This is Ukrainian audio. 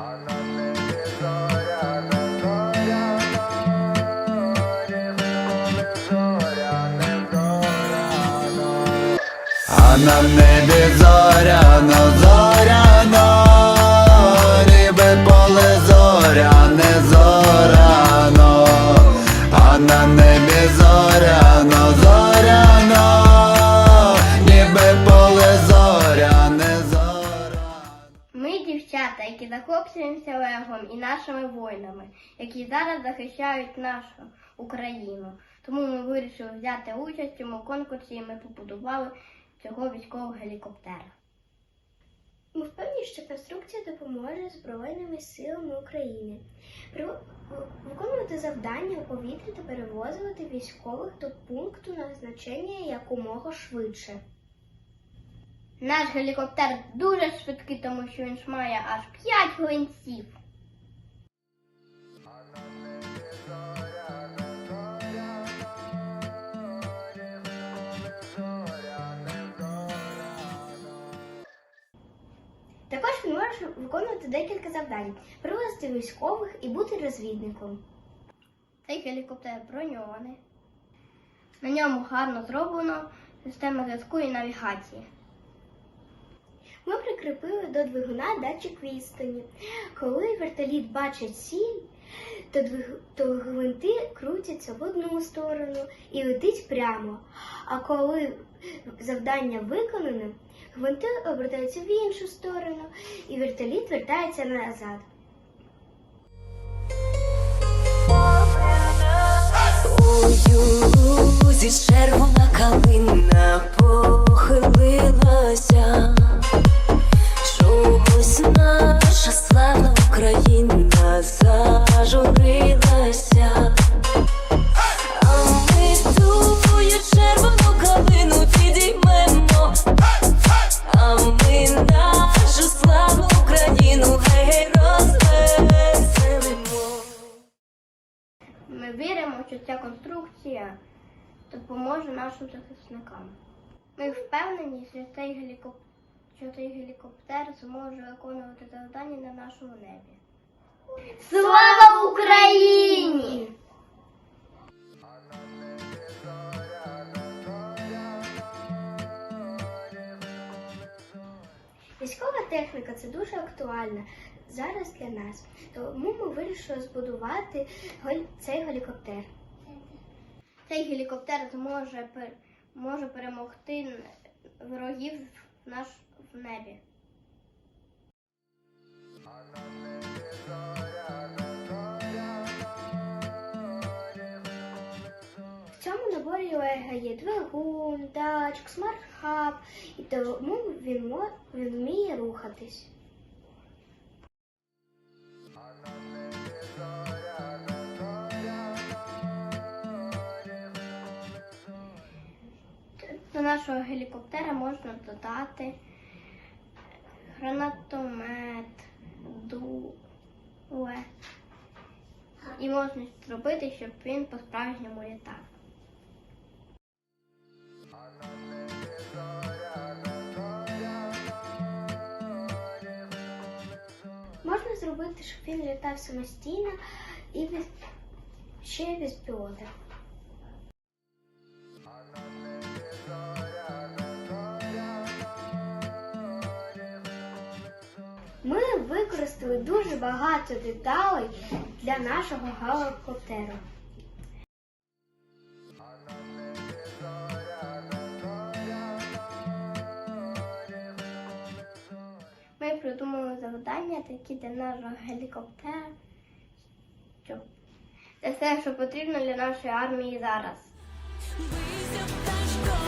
А на небі зоряно, зоряно, ніби дівчата, які захоплюємося легом і нашими воїнами, які зараз захищають нашу Україну. Тому ми вирішили взяти участь у цьому конкурсі і ми побудували цього військового гелікоптера. Ми впевнені, що конструкція допоможе Збройними силами України виконувати завдання у повітрі та перевозити військових до пункту назначення якомога швидше. Наш гелікоптер дуже швидкий, тому що він має аж 5 гвинтів. Також він може виконувати декілька завдань, привозити військових і бути розвідником. Цей гелікоптер броньований. На ньому гарно зроблено система зв'язку і навігації. Ми прикріпили до двигуна датчик відстані. Коли вертоліт бачить ціль, то, двиг... то гвинти крутяться в одну сторону і летить прямо. А коли завдання виконане, гвинти обертаються в іншу сторону, і вертоліт вертається назад. У юзі червона калина Україна зажурилася, а червону калину підіймемо, а ми нашу славну Україну. Ми віримо, що ця конструкція допоможе нашим захисникам. Ми впевнені, що цей гелікоптер зможе виконувати завдання на нашому небі. Слава Україні! Військова техніка це дуже актуальна зараз для нас. Тому ми вирішили збудувати цей гелікоптер. Цей гелікоптер зможе може перемогти ворогів в наш в небі. Наборі двигун, датчик, смарт-хаб, і тому він, він вміє рухатись. До нашого гелікоптера можна додати гранатомет, дуле. І можна зробити, щоб він по-справжньому літав. Зробити, щоб він літав самостійно і без, ще без пілота. Ми використали дуже багато деталей для нашого гелікоптеру. завдання, такі для нашого гелікоптера. Це все, що потрібно для нашої армії зараз. Бийся, пташко.